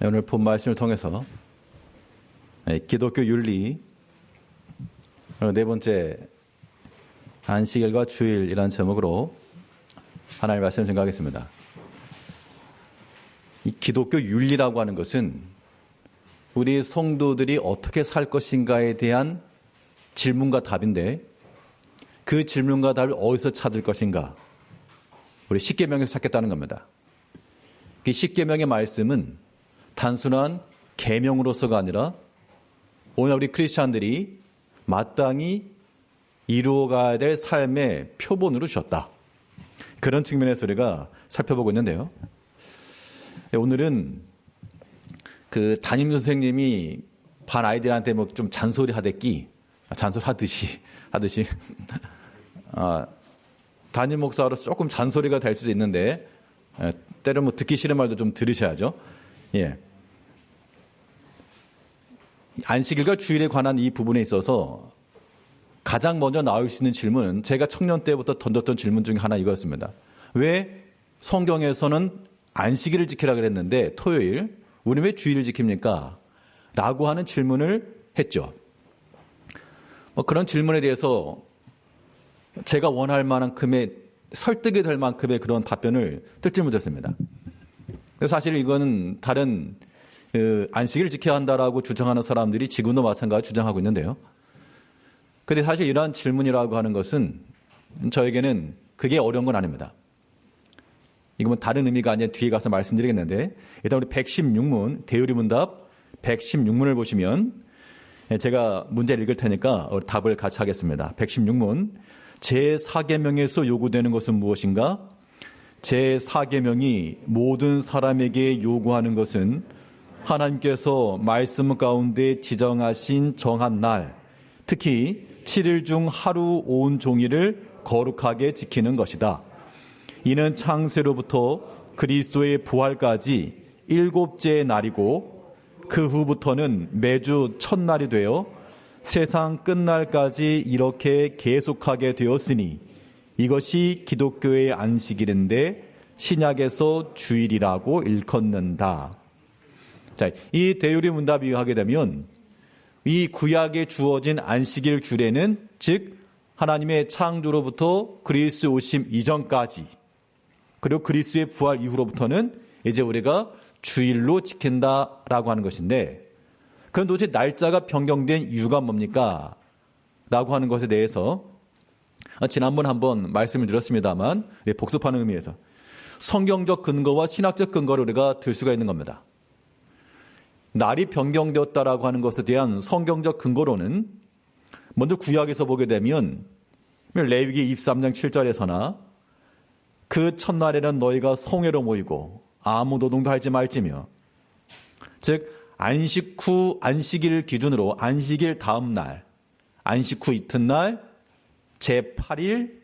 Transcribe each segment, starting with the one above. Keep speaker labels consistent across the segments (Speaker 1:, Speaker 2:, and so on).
Speaker 1: 네, 오늘 본 말씀을 통해서 네, 기독교 윤리 어, 네 번째 안식일과 주일이라는 제목으로 하나님의 말씀을 증가하겠습니다. 이 기독교 윤리라고 하는 것은 우리 성도들이 어떻게 살 것인가에 대한 질문과 답인데 그 질문과 답을 어디서 찾을 것인가? 우리 십계명에서 찾겠다는 겁니다. 이 십계명의 말씀은 단순한 계명으로서가 아니라 오늘 우리 크리스천들이 마땅히 이루어가야 될 삶의 표본으로 주셨다. 그런 측면에서 우리가 살펴보고 있는데요. 오늘은 그 담임 선생님이 반 아이들한테 뭐 좀 잔소리 하댔기, 잔소리 하듯이, 하듯이, 아, 담임 목사로서 조금 잔소리가 될 수도 있는데, 때로 뭐 듣기 싫은 말도 좀 들으셔야죠. 예. 안식일과 주일에 관한 이 부분에 있어서 가장 먼저 나올 수 있는 질문은 제가 청년 때부터 던졌던 질문 중에 하나 이거였습니다. 왜 성경에서는 안식일을 지키라 그랬는데 토요일 우리 왜 주일을 지킵니까? 라고 하는 질문을 했죠. 뭐 그런 질문에 대해서 제가 원할 만큼의 설득이 될 만큼의 그런 답변을 듣지 못했습니다. 사실 이거는 다른 그 안식일을 지켜야 한다라고 주장하는 사람들이 지금도 마찬가지로 주장하고 있는데요. 근데 사실 이러한 질문이라고 하는 것은 저에게는 그게 어려운 건 아닙니다. 이건 뭐 다른 의미가 아니라 뒤에 가서 말씀드리겠는데 일단 우리 116문 대의리 문답 116문을 보시면 제가 문제를 읽을 테니까 답을 같이 하겠습니다. 116문 제4계명에서 요구되는 것은 무엇인가? 제4계명이 모든 사람에게 요구하는 것은 하나님께서 말씀 가운데 지정하신 정한 날, 특히 7일 중 하루 온 종일을 거룩하게 지키는 것이다. 이는 창세로부터 그리스도의 부활까지 일곱째 날이고 그 후부터는 매주 첫날이 되어 세상 끝날까지 이렇게 계속하게 되었으니 이것이 기독교의 안식일인데 신약에서 주일이라고 일컫는다. 자, 이 대유리 문답이 하게 되면 이 구약에 주어진 안식일 규례는 즉 하나님의 창조로부터 그리스 오심 이전까지 그리고 그리스의 부활 이후로부터는 이제 우리가 주일로 지킨다라고 하는 것인데 그럼 도대체 날짜가 변경된 이유가 뭡니까? 라고 하는 것에 대해서 지난번 한번 말씀을 드렸습니다만 복습하는 의미에서 성경적 근거와 신학적 근거를 우리가 들 수가 있는 겁니다. 날이 변경되었다라고 하는 것에 대한 성경적 근거로는 먼저 구약에서 보게 되면 레위기 23장 7절에서나 그 첫날에는 너희가 성회로 모이고 아무 노동도 하지 말지며 즉 안식 후 안식일 기준으로 안식일 다음 날 안식 후 이튿날 제8일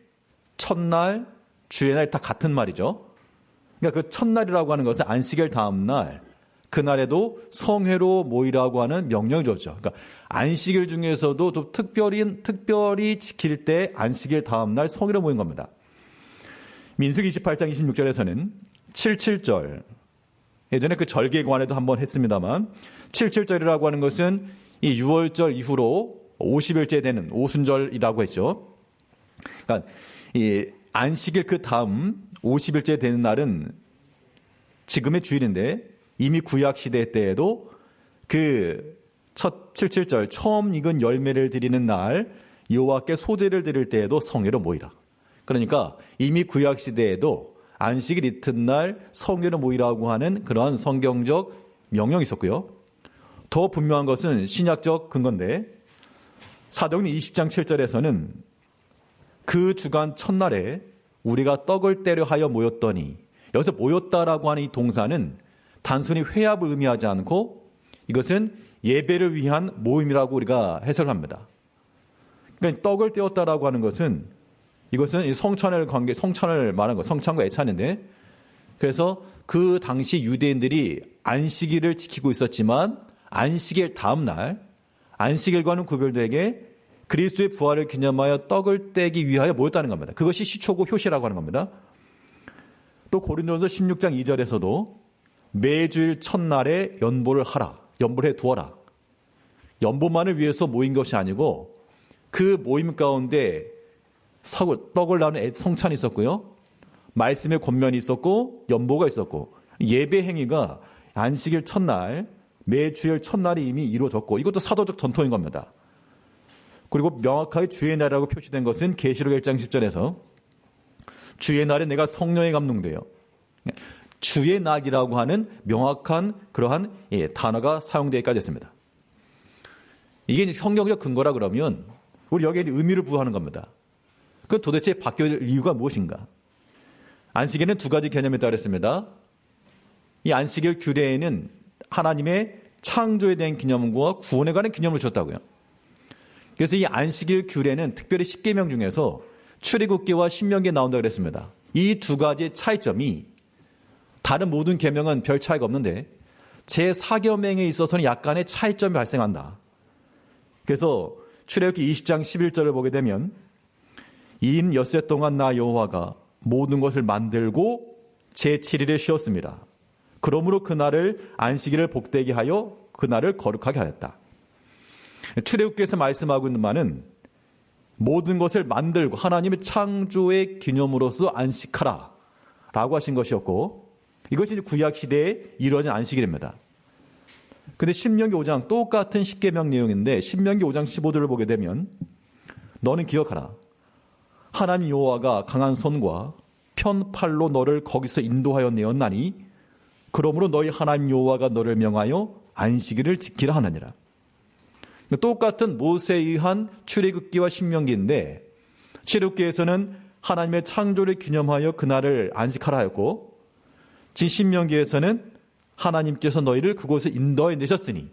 Speaker 1: 첫날 주의 날 다 같은 말이죠. 그러니까 그 첫날이라고 하는 것은 안식일 다음 날 그날에도 성회로 모이라고 하는 명령을 줬죠. 그러니까 안식일 중에서도 좀 특별히 특별히 지킬 때 안식일 다음 날 성회로 모인 겁니다. 민숙 28장 26절에서는 77절 예전에 그 절기에 관해도 한번 했습니다만 77절이라고 하는 것은 이 6월절 이후로 50일째 되는 오순절이라고 했죠. 그러니까 이 안식일 그 다음 50일째 되는 날은 지금의 주일인데 이미 구약 시대 때에도 그 첫 77절 처음 익은 열매를 드리는 날 여호와께 소제를 드릴 때에도 성회로 모이라. 그러니까 이미 구약 시대에도 안식일 이튿날 성회로 모이라고 하는 그러한 성경적 명령이 있었고요. 더 분명한 것은 신약적 근건데 사도행 20장 7절에서는 그 주간 첫날에 우리가 떡을 때려 하여 모였더니 여기서 모였다라고 하는 이 동사는 단순히 회합을 의미하지 않고 이것은 예배를 위한 모임이라고 우리가 해석합니다. 그러니까 떡을 떼었다라고 하는 것은 이것은 성찬을 관계, 성찬을 말하는 것, 성찬과 애찬인데 그래서 그 당시 유대인들이 안식일을 지키고 있었지만 안식일 다음 날 안식일과는 구별되게 그리스도의 부활을 기념하여 떡을 떼기 위하여 모였다는 겁니다. 그것이 시초고 효시라고 하는 겁니다. 또 고린도전서 16장 2절에서도 매주일 첫날에 연보를 하라. 연보를 해 두어라. 연보만을 위해서 모인 것이 아니고 그 모임 가운데 사고 떡을 나누는 성찬이 있었고요. 말씀의 권면이 있었고 연보가 있었고 예배 행위가 안식일 첫날 매주일 첫날이 이미 이루어졌고 이것도 사도적 전통인 겁니다. 그리고 명확하게 주의 날이라고 표시된 것은 계시록 1장 10절에서 주의 날에 내가 성령에 감동돼요. 주의 낙이라고 하는 명확한 그러한 예, 단어가 사용되기까지 했습니다. 이게 성경적 근거라 그러면 우리 여기에 의미를 부여하는 겁니다. 그 도대체 바뀌어야 될 이유가 무엇인가? 안식일은 두 가지 개념이 있다고 했습니다. 이 안식일 규례에는 하나님의 창조에 대한 기념과 구원에 관한 기념을 줬다고요. 그래서 이 안식일 규례는 특별히 10계명 중에서 출애굽기와 신명기에 나온다고 그랬습니다. 이 두 가지의 차이점이 다른 모든 계명은 별 차이가 없는데 제 4계명에 있어서는 약간의 차이점이 발생한다. 그래서 출애굽기 20장 11절을 보게 되면 이인 엿새 동안 나 여호와가 모든 것을 만들고 제 7일에 쉬었습니다. 그러므로 그날을 안식일을 복되게 하여 그날을 거룩하게 하였다. 출애굽기에서 말씀하고 있는 말은 모든 것을 만들고 하나님의 창조의 기념으로서 안식하라 라고 하신 것이었고 이것이 구약 시대에 이루어진 안식일입니다. 근데 신명기 5장 똑같은 십계명 내용인데 신명기 5장 15절을 보게 되면 너는 기억하라. 하나님 여호와가 강한 손과 편팔로 너를 거기서 인도하여 내었나니 그러므로 너희 하나님 여호와가 너를 명하여 안식일을 지키라 하느니라. 똑같은 모세에 의한 출애굽기와 신명기인데 출애굽기에서는 하나님의 창조를 기념하여 그날을 안식하라 하였고 진 신명기에서는 하나님께서 너희를 그곳에 인도해 내셨으니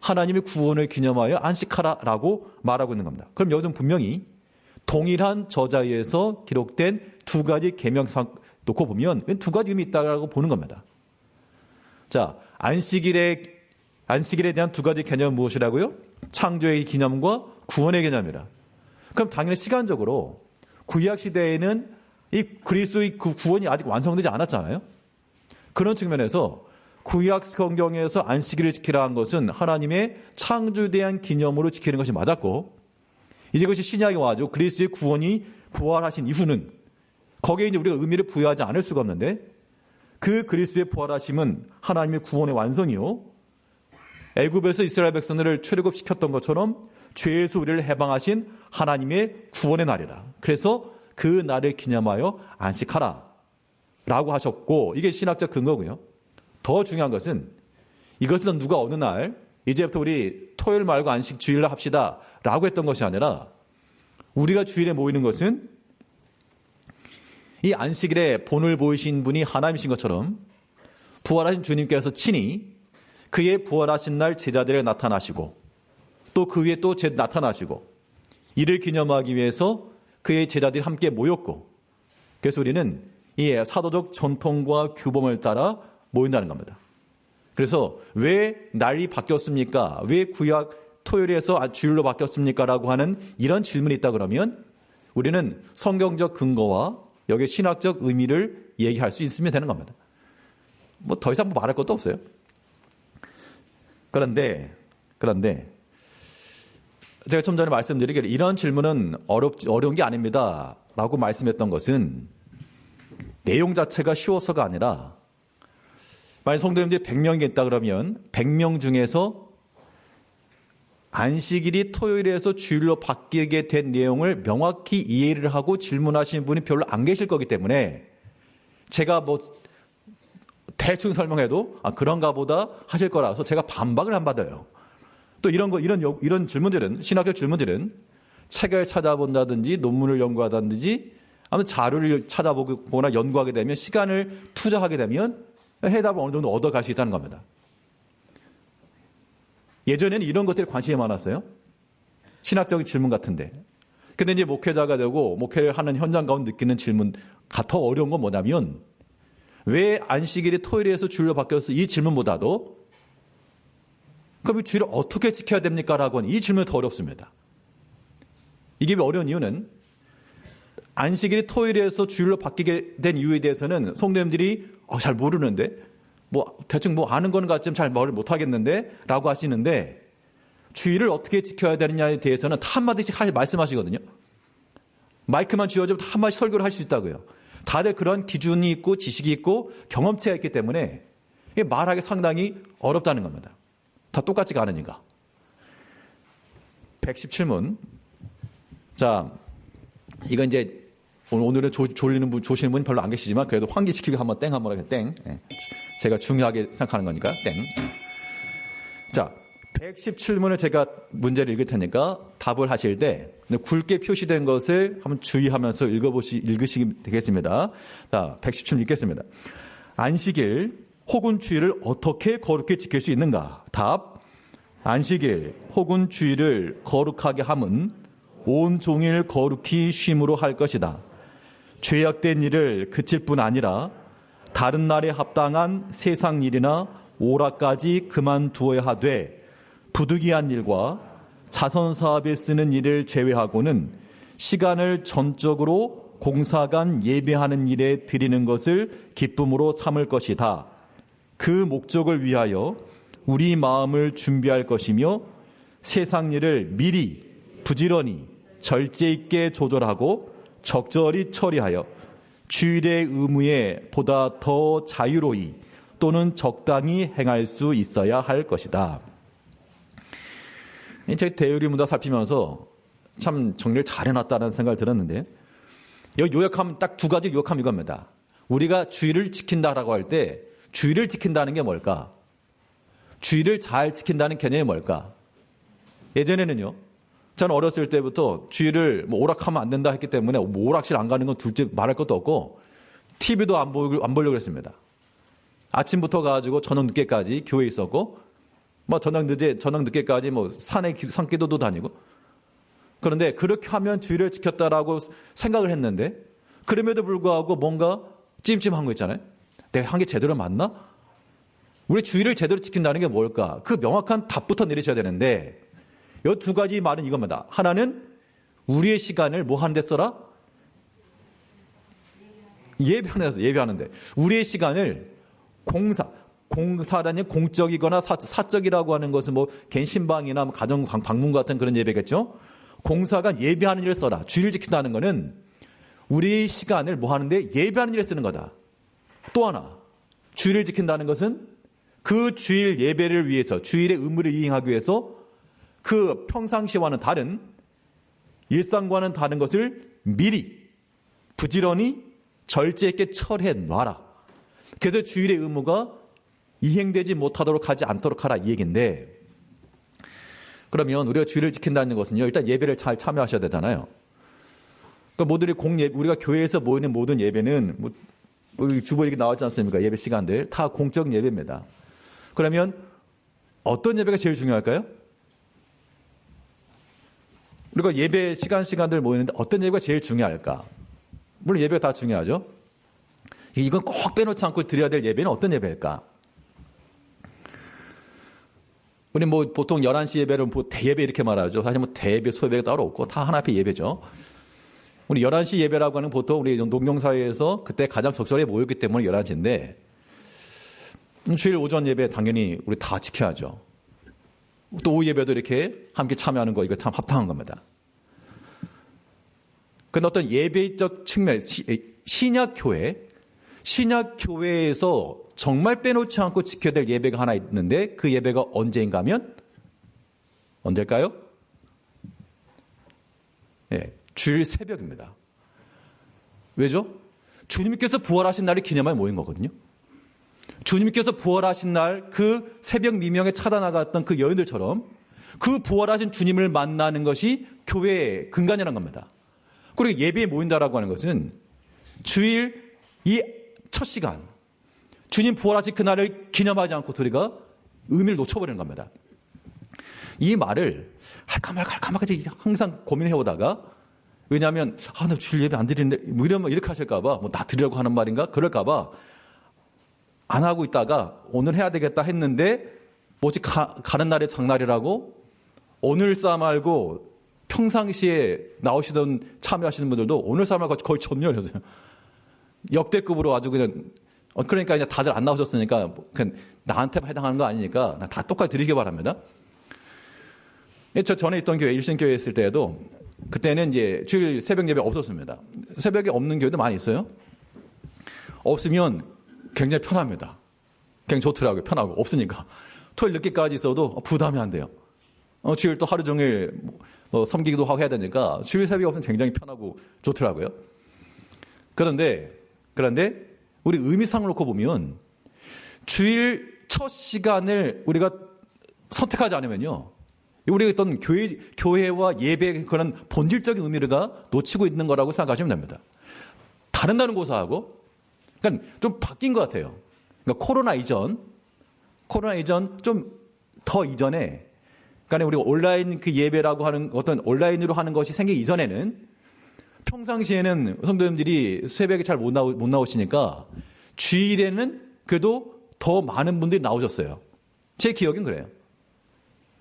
Speaker 1: 하나님의 구원을 기념하여 안식하라라고 말하고 있는 겁니다. 그럼 여기서 분명히 동일한 저자에서 기록된 두 가지 계명상 놓고 보면 두 가지 의미 있다고 보는 겁니다. 자, 안식일에 안식일에 대한 두 가지 개념은 무엇이라고요? 창조의 기념과 구원의 개념이라. 그럼 당연히 시간적으로 구약 시대에는 이 그리스도의 그 구원이 아직 완성되지 않았잖아요. 그런 측면에서 구약 성경에서 안식일을 지키라 한 것은 하나님의 창조에 대한 기념으로 지키는 것이 맞았고 이제 그것이 신약에 와죠. 그리스도의 구원이 부활하신 이후는 거기에 이제 우리가 의미를 부여하지 않을 수가 없는데 그 그리스도의 부활하심은 하나님의 구원의 완성이요. 애굽에서 이스라엘 백성들을 출애굽시켰던 것처럼 죄에서 우리를 해방하신 하나님의 구원의 날이라. 그래서 그 날을 기념하여 안식하라. 라고 하셨고 이게 신학적 근거고요. 더 중요한 것은 이것은 누가 어느 날 이제부터 우리 토요일 말고 안식 주일날 합시다 라고 했던 것이 아니라 우리가 주일에 모이는 것은 이 안식일에 본을 보이신 분이 하나님이신 것처럼 부활하신 주님께서 친히 그의 부활하신 날 제자들에 나타나시고 또 그 위에 또 나타나시고 이를 기념하기 위해서 그의 제자들이 함께 모였고 그래서 우리는 이 사도적 전통과 규범을 따라 모인다는 겁니다. 그래서 왜 날이 바뀌었습니까? 왜 구약 토요일에서 주일로 바뀌었습니까? 라고 하는 이런 질문이 있다 그러면 우리는 성경적 근거와 여기에 신학적 의미를 얘기할 수 있으면 되는 겁니다. 뭐 더 이상 뭐 말할 것도 없어요. 그런데, 그런데, 제가 좀 전에 말씀드리기를 이런 질문은 어렵, 어려운 게 아닙니다. 라고 말씀했던 것은 내용 자체가 쉬워서가 아니라 만약 성도님들이 100명이 있다 그러면 100명 중에서 안식일이 토요일에서 주일로 바뀌게 된 내용을 명확히 이해를 하고 질문하시는 분이 별로 안 계실 거기 때문에 제가 뭐 대충 설명해도 아 그런가 보다 하실 거라서 제가 반박을 안 받아요. 또 이런 거 이런 이런 질문들은 신학적 질문들은 책을 찾아본다든지 논문을 연구하다든지 아무튼 자료를 찾아보거나 연구하게 되면 시간을 투자하게 되면 해답을 어느 정도 얻어갈 수 있다는 겁니다. 예전에는 이런 것들에 관심이 많았어요. 신학적인 질문 같은데. 근데 이제 목회자가 되고 목회를 하는 현장 가운데 느끼는 질문가 더 어려운 건 뭐냐면 왜 안식일이 토요일에서 주일로 바뀌어서 이 질문보다도 그럼 이 주일을 어떻게 지켜야 됩니까? 라고 하는 이 질문이 더 어렵습니다. 이게 어려운 이유는 안식일이 토요일에서 주일로 바뀌게 된 이유에 대해서는 성도님들이 어, 잘 모르는데 뭐 대충 뭐 아는 거는 같지만 잘 말을 못 하겠는데라고 하시는데 주의를 어떻게 지켜야 되느냐에 대해서는 다 한마디씩 하- 말씀하시거든요. 마이크만 쥐어주면 다 한마디 설교를 할 수 있다고요. 다들 그런 기준이 있고 지식이 있고 경험치가 있기 때문에 말하기 상당히 어렵다는 겁니다. 다 똑같지가 않으니까. 117문. 자, 이거 이제 오늘- 오늘은 조, 졸리는 분, 조시는 분이 별로 안 계시지만 그래도 환기시키고 한번 땡 한번 하게 땡. 예. 제가 중요하게 생각하는 거니까 땡. 자, 117문을 제가 문제를 읽을 테니까 답을 하실 때 굵게 표시된 것을 한번 주의하면서 읽어보시, 읽으시면 되겠습니다. 자, 117문 읽겠습니다. 안식일 혹은 주일을 어떻게 거룩히 지킬 수 있는가? 답. 안식일 혹은 주일을 거룩하게 함은 온 종일 거룩히 쉼으로 할 것이다. 죄악된 일을 그칠 뿐 아니라 다른 날에 합당한 세상 일이나 오락까지 그만두어야 하되 부득이한 일과 자선 사업에 쓰는 일을 제외하고는 시간을 전적으로 공사간 예배하는 일에 드리는 것을 기쁨으로 삼을 것이다. 그 목적을 위하여 우리 마음을 준비할 것이며 세상 일을 미리 부지런히 절제 있게 조절하고 적절히 처리하여 주일의 의무에 보다 더 자유로이 또는 적당히 행할 수 있어야 할 것이다. 제 대의리 문화 살피면서 참 정리를 잘 해놨다는 생각을 들었는데 여기 요약하면 딱 두 가지 요약하면 이겁니다. 우리가 주의를 지킨다라고 할 때 주의를 지킨다는 게 뭘까? 주의를 잘 지킨다는 개념이 뭘까? 예전에는요. 저는 어렸을 때부터 주의를 뭐 오락하면 안 된다 했기 때문에 뭐 오락실 안 가는 건 둘째 말할 것도 없고 TV도 안, 보, 안 보려고 했습니다. 아침부터 가지고 저녁 늦게까지 교회에 있었고 뭐 저녁 늦게 저녁 늦게까지 뭐 산에 기- 산기도도 다니고 그런데 그렇게 하면 주의를 지켰다라고 생각을 했는데 그럼에도 불구하고 뭔가 찜찜한 거 있잖아요. 내가 한 게 제대로 맞나? 우리 주의를 제대로 지킨다는 게 뭘까? 그 명확한 답부터 내리셔야 되는데 이 두 가지 말은 이겁니다. 하나는 우리의 시간을 뭐 하는 데 써라? 예배하는 예배하는데 우리의 시간을 공사 공사라는 공적이거나 사, 사적이라고 하는 것은 뭐 갠신방이나 뭐 가정 방- 방문 같은 그런 예배겠죠. 공사가 예배하는 일을 써라. 주의를 지킨다는 것은 우리 시간을 뭐 하는데 예배하는 일에 쓰는 거다. 또 하나 주의를 지킨다는 것은 그 주일 예배를 위해서 주일의 의무를 이행하기 위해서 그 평상시와는 다른 일상과는 다른 것을 미리 부지런히 절제 있게 처리해 놔라. 그래서 주일의 의무가 이행되지 못하도록 하지 않도록 하라 이 얘기인데 그러면 우리가 주일을 지킨다는 것은요 일단 예배를 잘 참여하셔야 되잖아요. 그러니까 모두리 공예 우리가 교회에서 모이는 모든 예배는 뭐 주보 얘기 나왔지 않습니까? 예배 시간들 다 공적 예배입니다. 그러면 어떤 예배가 제일 중요할까요? 우리가 예배 시간 시간들 모이는데 어떤 예배가 제일 중요할까? 물론 예배가 다 중요하죠. 이건 꼭 빼놓지 않고 드려야 될 예배는 어떤 예배일까? 우리 뭐 보통 11시 예배를 뭐 대예배 이렇게 말하죠. 사실 뭐 대예배, 소예배가 따로 없고 다 하나 앞에 예배죠. 우리 11시 예배라고 하는 보통 우리 농경사회에서 그때 가장 적절히 모였기 때문에 11시인데 주일 오전 예배 당연히 우리 다 지켜야죠. 또 오후 예배도 이렇게 함께 참여하는 거 이거 참 합당한 겁니다. 근데 어떤 예배적 측면, 시, 신약 교회, 신약 교회에서 정말 빼놓지 않고 지켜야 될 예배가 하나 있는데 그 예배가 언제인가 하면 언제일까요? 예, 주일 새벽입니다. 왜죠? 주님께서 부활하신 날이 기념하여 모인 거거든요. 주님께서 부활하신 날 그 새벽 미명에 찾아 나갔던 그 여인들처럼 그 부활하신 주님을 만나는 것이 교회의 근간이라는 겁니다. 그리고 예배에 모인다라고 하는 것은 주일 이 첫 시간 주님 부활하신 그날을 기념하지 않고 우리가 의미를 놓쳐버리는 겁니다. 이 말을 할까 말까 할까 말까 항상 고민해 오다가 왜냐하면 아나 주일 예배 안 드리는데 뭐 이러면 이렇게 하실까봐 뭐 나 드리려고 하는 말인가 그럴까봐 안 하고 있다가 오늘 해야 되겠다 했는데 뭐지 가, 는 날의 장날이라고 오늘 싸 말고 평상시에 나오시던 참여하시는 분들도 오늘 싸 말고 거의 전멸하세요. 역대급으로 아주 그냥 어, 그러니까 이제 다들 안 나오셨으니까 뭐 그냥 나한테만 해당하는 거 아니니까 나다 똑같이 드리기 바랍니다. 예, 저 전에 있던 교회 일신교회 있을 때에도 그때는 이제 주일 새벽 예배 없었습니다. 새벽에 없는 교회도 많이 있어요. 없으면 굉장히 편합니다. 굉장히 좋더라고요. 편하고 없으니까 토요일 늦게까지 있어도 부담이 안 돼요. 어, 주일 또 하루 종일 뭐 섬기기도 하고 해야 되니까 주일 새벽에 없으면 굉장히 편하고 좋더라고요. 그런데 그런데 우리 의미상을 놓고 보면 주일 첫 시간을 우리가 선택하지 않으면요. 우리가 어떤 교회, 교회와 예배의 그런 본질적인 의미가 놓치고 있는 거라고 생각하시면 됩니다. 다른 다른 고사하고, 그러니까 좀 바뀐 것 같아요. 그러니까 코로나 이전, 코로나 이전 좀 더 이전에, 그러니까 우리가 온라인 그 예배라고 하는 어떤 온라인으로 하는 것이 생기기 이전에는 평상시에는 성도님들이 새벽에 잘 못 나오, 못 나오시니까 주일에는 그래도 더 많은 분들이 나오셨어요. 제 기억은 그래요.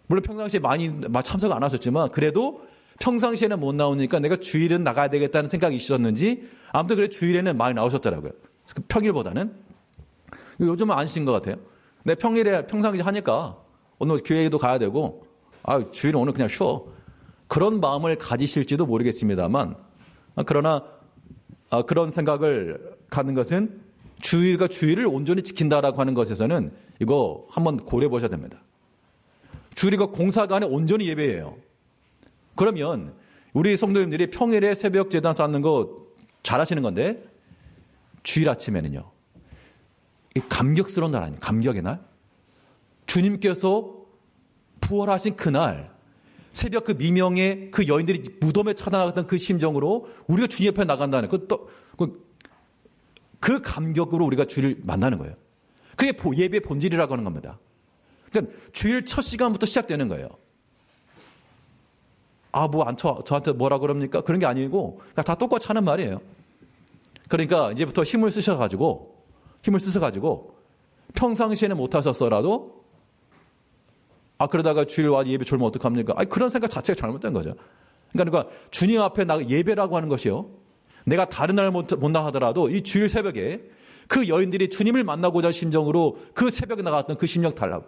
Speaker 1: 물론 평상시에 많이 참석 안 하셨지만 그래도 평상시에는 못 나오니까 내가 주일은 나가야 되겠다는 생각이 있었는지 아무튼 그래 주일에는 많이 나오셨더라고요. 그 평일보다는 요즘은 안 쉬는 것 같아요. 내 평일에 평상시 하니까 오늘 교회에도 가야 되고 아 주일은 오늘 그냥 쉬어 그런 마음을 가지실지도 모르겠습니다만 그러나 아, 그런 생각을 갖는 것은 주일과 주일을 온전히 지킨다라고 하는 것에서는 이거 한번 고려해 보셔야 됩니다. 주일과 공사간에 온전히 예배해요. 그러면 우리 성도님들이 평일에 새벽 재단 쌓는 거 잘하시는 건데 주일 아침에는요. 감격스러운 날 아니에요. 감격의 날. 주님께서 부활하신 그날 새벽 그 미명에 그 여인들이 무덤에 찾아나갔던 그 심정으로 우리가 주님 옆에 나간다는 그, 또, 그, 그 감격으로 우리가 주를 만나는 거예요. 그게 예배 본질이라고 하는 겁니다. 그러니까 주일 첫 시간부터 시작되는 거예요. 아, 뭐, 안, 저, 저한테 뭐라 그럽니까? 그런 게 아니고, 그러니까 다 똑같이 하는 말이에요. 그러니까 이제부터 힘을 쓰셔가지고, 힘을 쓰셔가지고, 평상시에는 못 하셨어라도, 아, 그러다가 주일 와 예배 졸면 어떡합니까? 아 그런 생각 자체가 잘못된 거죠. 그러니까, 그러니까 주님 앞에 나 예배라고 하는 것이요. 내가 다른 날 못, 못 나가더라도 이 주일 새벽에 그 여인들이 주님을 만나고자 심정으로 그 새벽에 나갔던 그 심령 달라고.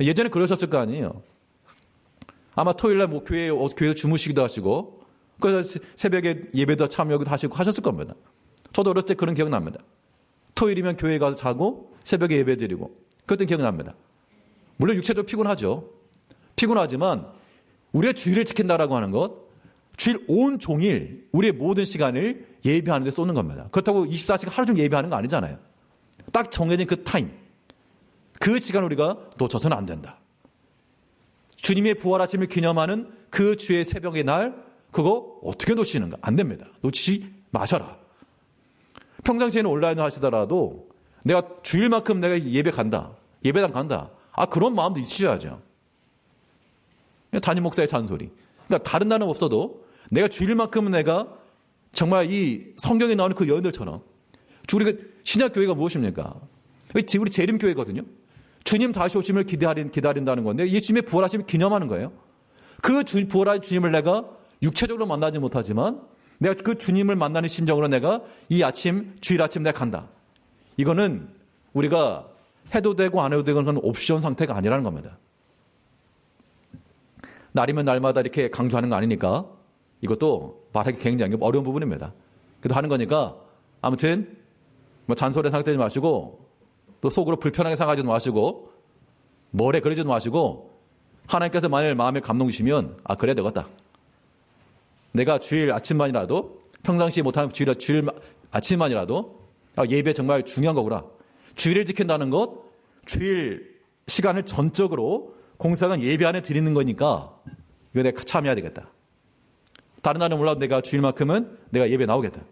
Speaker 1: 예전에 그러셨을 거 아니에요. 아마 토요일날 뭐 교회, 교회에서 주무시기도 하시고, 그래서 새벽에 예배도 참여하기도 하시고 하셨을 겁니다. 저도 어렸을 때 그런 기억 납니다. 토요일이면 교회 가서 자고 새벽에 예배 드리고, 그랬던 기억 납니다. 물론 육체적으로 피곤하죠. 피곤하지만 우리가 주일을 지킨다라고 하는 것, 주일 온 종일 우리의 모든 시간을 예배하는 데 쏟는 겁니다. 그렇다고 24시간 하루 종일 예배하는 거 아니잖아요. 딱 정해진 그 타임. 그 시간 우리가 놓쳐서는 안 된다. 주님의 부활하심을 기념하는 그 주의 새벽의 날, 그거 어떻게 놓치는가? 안 됩니다. 놓치지 마셔라. 평상시에는 온라인을 하시더라도 내가 주일만큼 내가 예배 간다. 예배당 간다. 아, 그런 마음도 있으셔야죠. 담임 목사의 잔소리. 그러니까 다른 날은 없어도 내가 주일만큼은 내가 정말 이 성경에 나오는 그 여인들처럼 우리가 신약교회가 무엇입니까? 우리 재림교회거든요. 주님 다시 오심을 기다린, 기다린다는 건데 예수님의 부활하심을 기념하는 거예요. 그 주, 부활한 주님을 내가 육체적으로 만나지 못하지만 내가 그 주님을 만나는 심정으로 내가 이 아침, 주일 아침 내가 간다. 이거는 우리가 해도 되고 안 해도 되고 그건 옵션 상태가 아니라는 겁니다. 날이면 날마다 이렇게 강조하는 거 아니니까 이것도 말하기 굉장히 어려운 부분입니다. 그래도 하는 거니까 아무튼 뭐 잔소리 상태지 마시고 또 속으로 불편하게 생각하지도 마시고 뭐래 그러지도 마시고 하나님께서 만일 마음에 감동 주시면 아 그래 되겠다. 내가 주일 아침만이라도 평상시에 못하는 주일, 주일 아침만이라도 아, 예배 정말 중요한 거구나. 주일을 지킨다는 것, 주일 시간을 전적으로 공사관 예배 안에 드리는 거니까 이거 내가 참여해야 되겠다. 다른 날은 몰라도 내가 주일만큼은 내가 예배 나오겠다.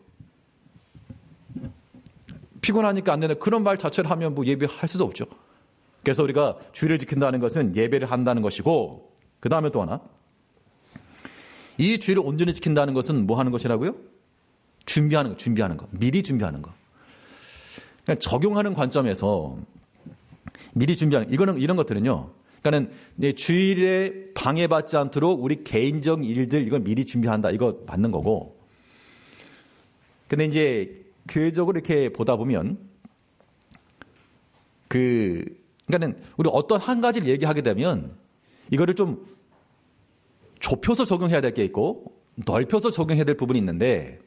Speaker 1: 피곤하니까 안 되는 그런 말 자체를 하면 뭐 예배할 수도 없죠. 그래서 우리가 주일을 지킨다는 것은 예배를 한다는 것이고 그 다음에 또 하나 이 주일을 온전히 지킨다는 것은 뭐 하는 것이라고요? 준비하는 거, 준비하는 거, 미리 준비하는 거. 그러니까 적용하는 관점에서 미리 준비하는 이거는 이런 것들은요. 그러니까는 주일에 방해받지 않도록 우리 개인적 일들 이걸 미리 준비한다. 이거 맞는 거고. 근데 이제 교회적으로 이렇게 보다 보면 그, 그러니까는 우리 어떤 한 가지를 얘기하게 되면 이거를 좀 좁혀서 적용해야 될 게 있고 넓혀서 적용해야 될 부분이 있는데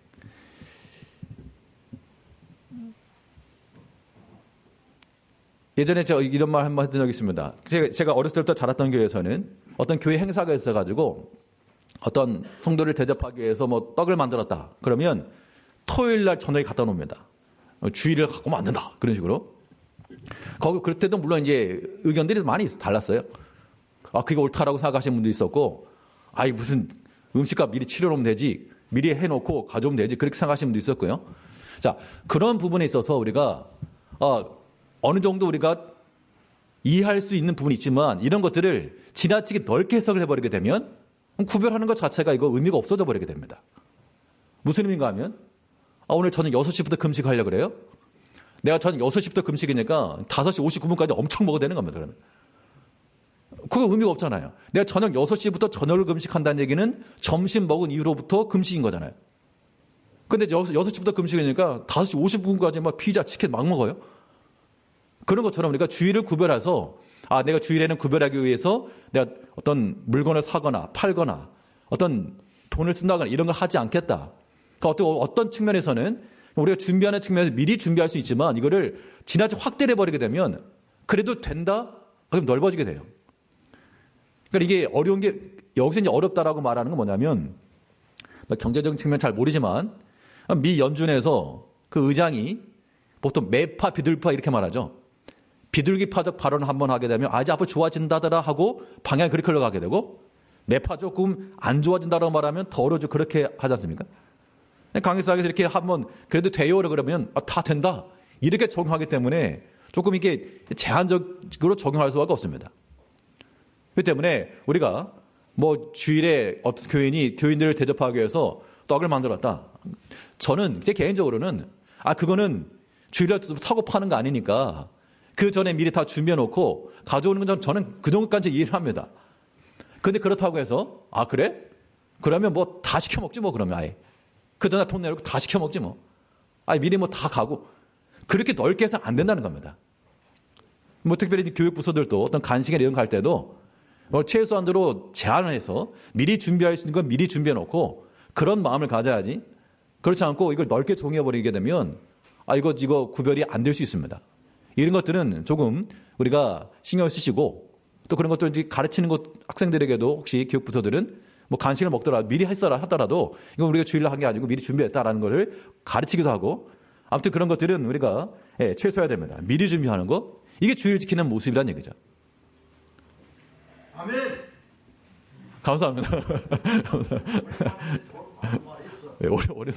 Speaker 1: 예전에 저 이런 말 한 번 했던 적이 있습니다. 제가, 제가 어렸을 때부터 자랐던 교회에서는 어떤 교회 행사가 있어가지고 어떤 성도를 대접하기 위해서 뭐 떡을 만들었다. 그러면 토요일 날 저녁에 갖다 놓습니다. 어, 주일을 갖고 만든다. 그런 식으로. 거기 그럴 때도 물론 이제 의견들이 많이 달랐어요. 아, 그게 옳다라고 생각하시는 분도 있었고, 아이, 무슨 음식값 미리 치료하면 되지. 미리 해놓고 가져오면 되지. 그렇게 생각하시는 분도 있었고요. 자, 그런 부분에 있어서 우리가, 어, 어느 정도 우리가 이해할 수 있는 부분이 있지만 이런 것들을 지나치게 넓게 해석을 해버리게 되면 구별하는 것 자체가 이거 의미가 없어져 버리게 됩니다. 무슨 의미인가 하면 아, 오늘 저는 6시부터 금식하려고 그래요? 내가 저는 6시부터 금식이니까 5시 59분까지 엄청 먹어야 되는 겁니다. 그러면. 그거 의미가 없잖아요. 내가 저녁 6시부터 저녁을 금식한다는 얘기는 점심 먹은 이후로부터 금식인 거잖아요. 근데 6시부터 금식이니까 5시 50분까지 막 피자, 치킨 막 먹어요? 그런 것처럼 우리가 주의를 구별해서 아, 내가 주일에는 구별하기 위해서 내가 어떤 물건을 사거나 팔거나 어떤 돈을 쓴다거나 이런 걸 하지 않겠다. 그러니까 어떤, 측면에서는 우리가 준비하는 측면에서 미리 준비할 수 있지만 이거를 지나치게 확대해 버리게 되면 그래도 된다? 그럼 넓어지게 돼요. 그러니까 이게 어려운 게 여기서 이제 어렵다라고 말하는 건 뭐냐면 뭐 경제적인 측면 잘 모르지만 미 연준에서 그 의장이 보통 매파 비둘파 이렇게 말하죠. 비둘기 파적 발언을 한번 하게 되면 아, 이제 앞으로 좋아진다더라 하고 방향이 그렇게 흘러가게 되고 매파 조금 안 좋아진다라고 말하면 더 어려져 그렇게 하지 않습니까? 강의사에서 이렇게 한번 그래도 돼요를 그러면 아, 다 된다 이렇게 적용하기 때문에 조금 이게 제한적으로 적용할 수가 없습니다. 그렇기 때문에 우리가 뭐 주일에 어떤 교인이 교인들을 대접하기 위해서 떡을 만들었다. 저는 제 개인적으로는 아 그거는 주일에 사고 파는 거 아니니까 그 전에 미리 다 준비해 놓고 가져오는 건 저는 그 정도까지 이해를 합니다. 근데 그렇다고 해서 아 그래? 그러면 뭐 다 시켜 먹지 뭐 그러면 아예 그 전에 돈 내놓고 다 시켜 먹지 뭐. 아예 미리 뭐 다 가고 그렇게 넓게 해서 안 된다는 겁니다. 뭐 특별히 교육 부서들도 어떤 간식이나 이런 거갈 때도 뭐 최소한으로 제한을 해서 미리 준비할 수 있는 건 미리 준비해 놓고 그런 마음을 가져야지. 그렇지 않고 이걸 넓게 정해 버리게 되면 아 이거 이거 구별이 안 될 수 있습니다. 이런 것들은 조금 우리가 신경 을 쓰시고 또 그런 것들 가르치는 것 학생들에게도 혹시 교육부서들은 뭐 간식을 먹더라도 미리 했어라 하더라도 이건 우리가 주일날 한게 아니고 미리 준비했다라는 것을 가르치기도 하고 아무튼 그런 것들은 우리가 예, 최소해야 됩니다. 미리 준비하는 거 이게 주일 지키는 모습이란 얘기죠.
Speaker 2: 아멘.
Speaker 1: 감사합니다. 예, 오래 오래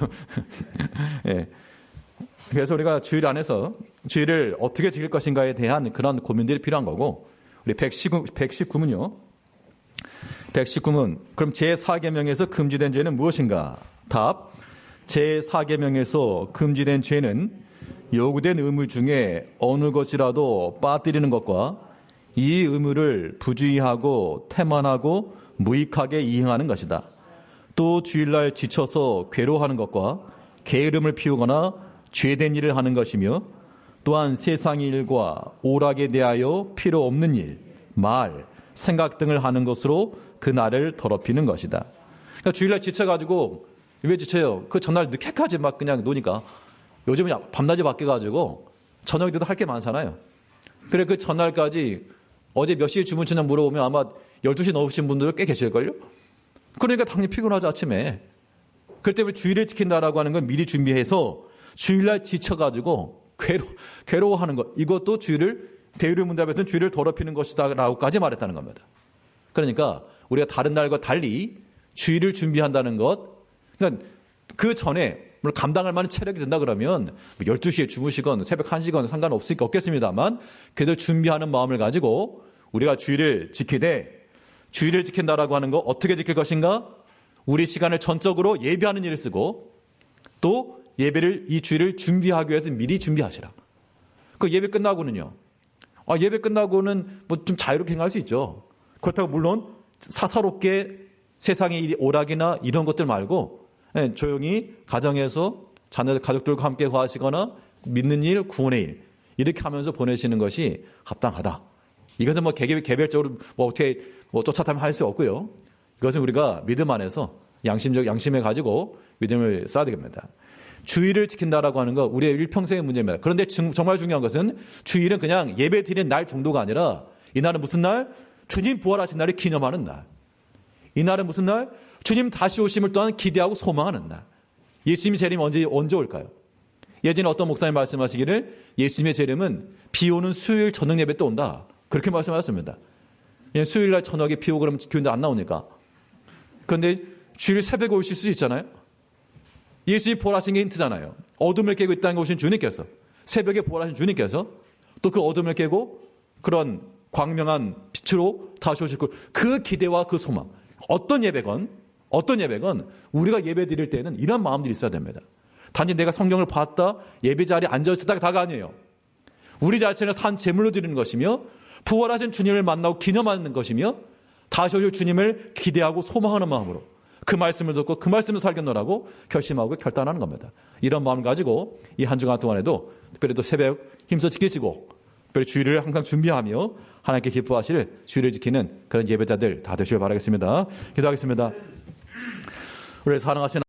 Speaker 1: 예. 그래서 우리가 주일 안에서 주일을 어떻게 지킬 것인가에 대한 그런 고민들이 필요한 거고 우리 119, 119문요. 119문 그럼 제4계명에서 금지된 죄는 무엇인가? 답. 제4계명에서 금지된 죄는 요구된 의무 중에 어느 것이라도 빠뜨리는 것과 이 의무를 부주의하고 태만하고 무익하게 이행하는 것이다. 또 주일날 지쳐서 괴로워하는 것과 게으름을 피우거나 죄된 일을 하는 것이며 또한 세상 일과 오락에 대하여 필요 없는 일, 말, 생각 등을 하는 것으로 그 날을 더럽히는 것이다. 그러니까 주일날 지쳐가지고 왜 지쳐요? 그 전날 늦게까지 막 그냥 노니까 요즘은 밤낮이 바뀌어가지고 저녁에 도 할 게 많잖아요. 그래 그 전날까지 어제 몇 시에 주문했냐 물어보면 아마 12시 넘으신 분들 꽤 계실걸요? 그러니까 당연히 피곤하죠 아침에. 그럴 때 주일을 지킨다라고 하는 건 미리 준비해서 주일날 지쳐가지고 괴로, 괴로워하는 것. 이것도 주일을, 대유리 문답에서는 주일을 더럽히는 것이다. 라고까지 말했다는 겁니다. 그러니까 우리가 다른 날과 달리 주일을 준비한다는 것. 그러니까 그 전에 물론 감당할 만한 체력이 된다 그러면 12시에 뭐 주무시건 새벽 1시건 상관없으니까 없겠습니다만 그래도 준비하는 마음을 가지고 우리가 주일을 지키되 주일을 지킨다라고 하는 거 어떻게 지킬 것인가? 우리 시간을 전적으로 예배하는 일을 쓰고 또 예배를 이 주일을 준비하기 위해서 미리 준비하시라. 그 예배 끝나고는요. 아, 예배 끝나고는 뭐 좀 자유롭게 행할 수 있죠. 그렇다고 물론 사사롭게 세상의 오락이나 이런 것들 말고 예, 조용히 가정에서 자녀 가족들과 함께 과하시거나 믿는 일, 구원의 일 이렇게 하면서 보내시는 것이 합당하다. 이것은 뭐 개개, 개별적으로 뭐 어떻게 뭐 쫓아타면 할 수 없고요. 이것은 우리가 믿음 안에서 양심적 양심에 가지고 믿음을 써야 됩니다. 주의를 지킨다라고 하는 거 우리의 일평생의 문제입니다. 그런데 중- 정말 중요한 것은 주일은 그냥 예배 드리는 날 정도가 아니라 이날은 무슨 날? 주님 부활하신 날을 기념하는 날. 이날은 무슨 날? 주님 다시 오심을 또한 기대하고 소망하는 날. 예수님의 재림 언제 언제 올까요? 예전에 어떤 목사님 말씀하시기를 예수님의 재림은 비 오는 수요일 저녁 예배 때 온다. 그렇게 말씀하셨습니다. 예, 수요일 날 저녁에 비 오고 그러면 교인들 안 나오니까. 그런데 주일 새벽에 오실 수 있잖아요. 예수님이 부활하신 게 힌트잖아요. 어둠을 깨고 이 땅에 오신 주님께서 새벽에 부활하신 주님께서 또 그 어둠을 깨고 그런 광명한 빛으로 다시 오실 걸 그 기대와 그 소망 어떤 예배건 어떤 예배건 우리가 예배 드릴 때는 이런 마음들이 있어야 됩니다. 단지 내가 성경을 봤다 예배 자리에 앉아 있었다가 다가 아니에요. 우리 자신을 산 제물로 드리는 것이며 부활하신 주님을 만나고 기념하는 것이며 다시 오실 주님을 기대하고 소망하는 마음으로 그 말씀을 듣고 그 말씀을 살겠노라고 결심하고 결단하는 겁니다. 이런 마음을 가지고 이 한 주간 동안에도 특별히 또 새벽 힘써 지키시고 특별히 주일을 항상 준비하며 하나님께 기뻐하실 주일을 지키는 그런 예배자들 다 되시길 바라겠습니다. 기도하겠습니다. 우리 사랑하시는